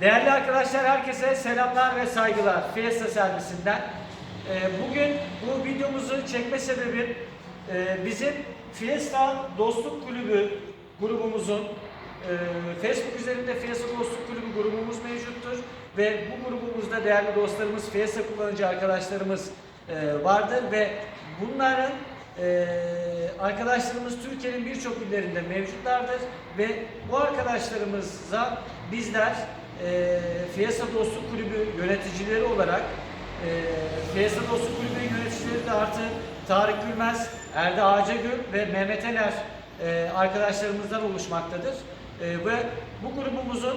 Değerli arkadaşlar herkese selamlar ve saygılar Fiesta servisinden. Ee, Bugün bu videomuzu çekme sebebim e, bizim Fiesta Dostluk Kulübü grubumuzun e, Facebook üzerinde Fiesta Dostluk Kulübü grubumuz mevcuttur ve bu grubumuzda değerli dostlarımız Fiesta kullanıcı arkadaşlarımız e, vardır ve bunların arkadaşlarımız Türkiye'nin birçok illerinde mevcutlardır ve bu arkadaşlarımıza bizler e, Fiesta Dostluk Kulübü yöneticileri olarak e, Fiesta Dostluk Kulübü yöneticileri de artı Tarık Gülmez, Erda Ağacagül ve Mehmet Ener e, arkadaşlarımızdan oluşmaktadır. E, ve bu grubumuzun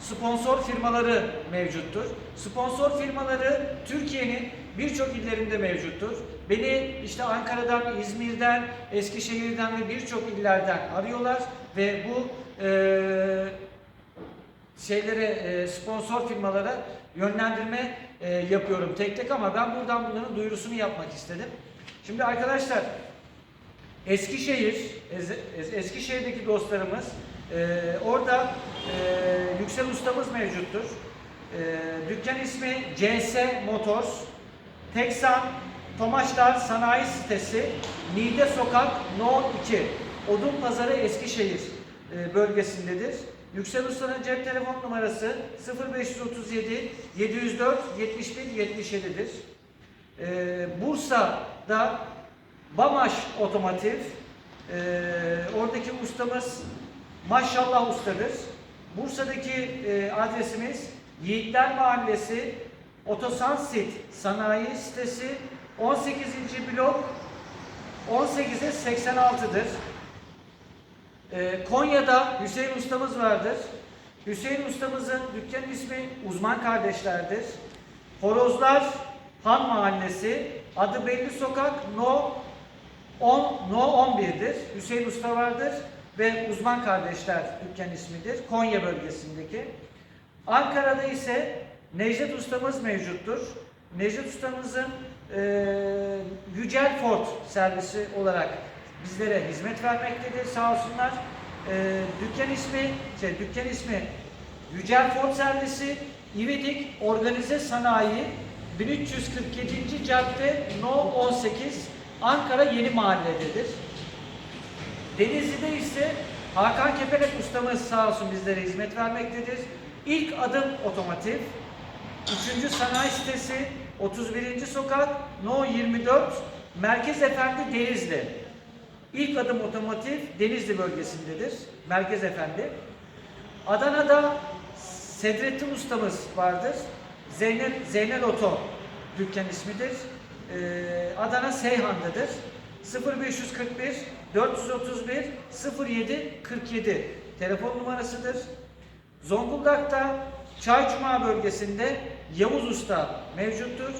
sponsor firmaları mevcuttur. Sponsor firmaları Türkiye'nin birçok illerinde mevcuttur. Beni işte Ankara'dan, İzmir'den, Eskişehir'den ve birçok illerden arıyorlar ve bu e, şeylere sponsor firmalara yönlendirme e, yapıyorum tek tek ama ben buradan bunların duyurusunu yapmak istedim. Şimdi arkadaşlar Eskişehir, Eskişehir'deki dostlarımız e, orada e, Yüksel Ustamız mevcuttur. Dükkan ismi CS Motors. Teksan Tomaşlar Sanayi Sitesi Nide Sokak No 2 Odun Pazarı Eskişehir bölgesindedir. Yüksel Usta'nın cep telefon numarası 0537 704 71 77'dir. E, Bursa'da Bamaş Otomotiv e, oradaki ustamız Maşallah Usta'dır. Bursa'daki e, adresimiz Yiğitler Mahallesi Otosansit Sanayi Sitesi 18. blok 18'e 86'dır. Ee, Konya'da Hüseyin ustamız vardır. Hüseyin ustamızın dükkan ismi Uzman Kardeşler'dir. Horozlar Han Mahallesi, adı belli sokak No 10 No 11'dir. Hüseyin Usta vardır ve Uzman Kardeşler dükkan ismidir. Konya bölgesindeki. Ankara'da ise Necdet ustamız mevcuttur. Necdet ustamızın eee Yücel Ford servisi olarak bizlere hizmet vermektedir sağ olsunlar. Eee dükkan ismi, şey, dükkan ismi Yücel Ford servisi İvedik Organize Sanayi 1347. cadde No 18 Ankara Yeni Mahalle'dedir. Denizli'de ise Hakan Kepelek ustamız sağ olsun bizlere hizmet vermektedir. İlk adım otomotiv. 3. sanayi sitesi 31. sokak No 24 Merkez Efendi Denizli. İlk adım otomotiv Denizli bölgesindedir. Merkez Efendi. Adana'da Sedrettin ustamız vardır. Zeynep Zeynel Oto dükkan ismidir. Ee, Adana Seyhan'dadır. 0541 431 07 47 telefon numarasıdır. Zonguldak'ta Çaycuma bölgesinde Yavuz Usta mevcuttur.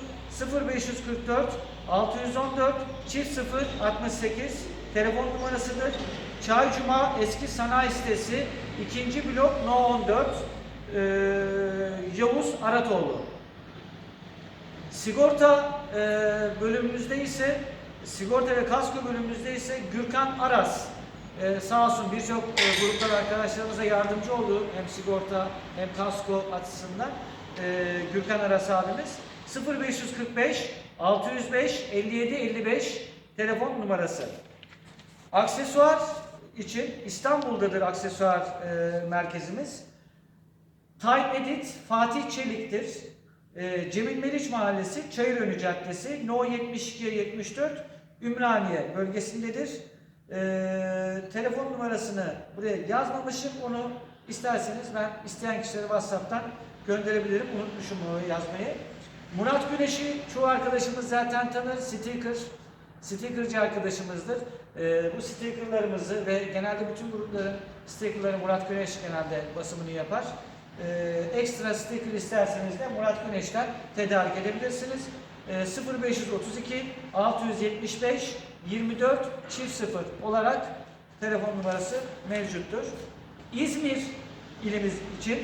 0544 614 çift 0 68 telefon numarasıdır. Çaycuma eski sanayi sitesi 2. blok No 14 ee, Yavuz Aratoğlu. Sigorta e, bölümümüzde ise sigorta ve kasko bölümümüzde ise Gürkan Aras e, sağ olsun birçok e, gruplar arkadaşlarımıza yardımcı oldu hem sigorta hem kasko açısından e, Gürkan Aras abimiz 0545 605 57 55 telefon numarası. Aksesuar için İstanbul'dadır aksesuar e, merkezimiz. Time Edit Fatih Çelik'tir. Ee, Cemil Meriç Mahallesi, Çayırönü Caddesi, No 72'ye 74, Ümraniye bölgesindedir. Ee, telefon numarasını buraya yazmamışım. Onu isterseniz ben isteyen kişilere WhatsApp'tan gönderebilirim. Unutmuşum onu yazmayı. Murat Güneş'i çoğu arkadaşımız zaten tanır. Sticker, stickerci arkadaşımızdır. Ee, bu stickerlarımızı ve genelde bütün grupların stickerları Murat Güneş genelde basımını yapar. Ee, ekstra sticker isterseniz de Murat Güneş'ten tedarik edebilirsiniz. Ee, 0532 675 24 çift 0 olarak telefon numarası mevcuttur. İzmir ilimiz için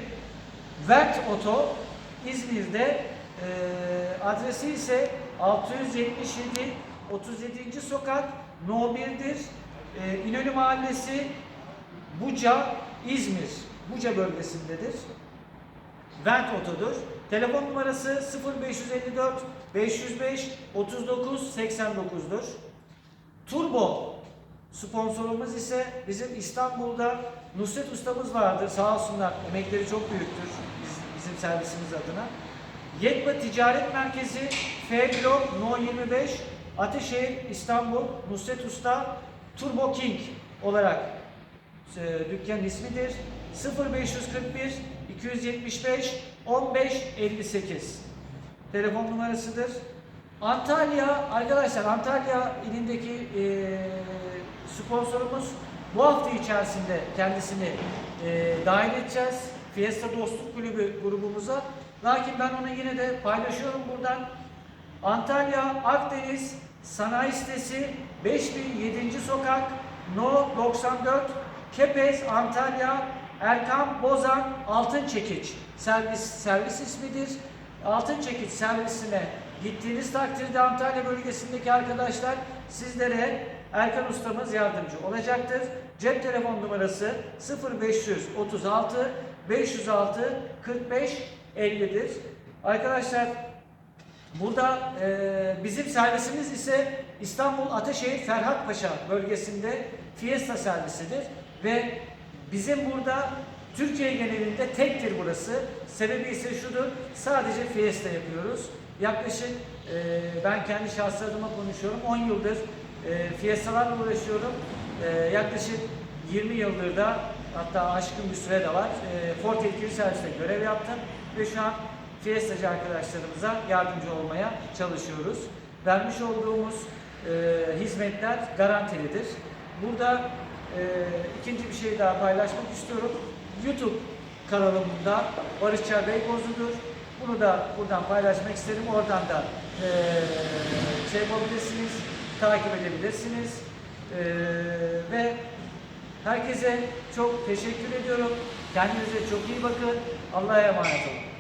Vert Oto İzmir'de e, adresi ise 677 37. sokak No 1'dir. E, İnönü Mahallesi Buca, İzmir. Buca bölgesindedir. Vent Oto'dur. Telefon numarası 0554 505 39 89'dur. Turbo sponsorumuz ise bizim İstanbul'da Nusret ustamız vardır. Sağ olsunlar. Emekleri çok büyüktür biz- bizim servisimiz adına. Yekba Ticaret Merkezi F Blok No 25 Ateşehir İstanbul Nusret Usta Turbo King olarak e, dükkanın ismidir. 0541 275 15 58 telefon numarasıdır. Antalya arkadaşlar Antalya ilindeki e, sponsorumuz bu hafta içerisinde kendisini e, dahil edeceğiz. Fiesta Dostluk Kulübü grubumuza. Lakin ben onu yine de paylaşıyorum buradan. Antalya Akdeniz Sanayi Sitesi 5007. Sokak No 94 Kepez Antalya Erkan Bozan Altın Çekiç servis servis ismidir. Altın Çekiç servisine gittiğiniz takdirde Antalya bölgesindeki arkadaşlar sizlere Erkan ustamız yardımcı olacaktır. Cep telefon numarası 0536 506 45 50'dir. Arkadaşlar Burada e, bizim servisimiz ise İstanbul Ataşehir Ferhat Paşa bölgesinde Fiesta servisidir ve bizim burada Türkiye genelinde tektir burası. Sebebi ise şudur, sadece Fiesta yapıyoruz. Yaklaşık e, ben kendi şahsi adıma konuşuyorum, 10 yıldır e, Fiesta'larla uğraşıyorum. E, yaklaşık 20 yıldır da hatta aşkın bir süre de var. E, Ford yetkili serviste görev yaptım ve şu an Fiestacı arkadaşlarımıza yardımcı olmaya çalışıyoruz. Vermiş olduğumuz e, hizmetler garantilidir. Burada e, ikinci bir şey daha paylaşmak istiyorum. YouTube kanalımda Barış Çar Beykozlu'dur. Bunu da buradan paylaşmak isterim. Oradan da e, şey yapabilirsiniz, takip edebilirsiniz. E, ve herkese çok teşekkür ediyorum. Kendinize çok iyi bakın. Allah'a emanet olun.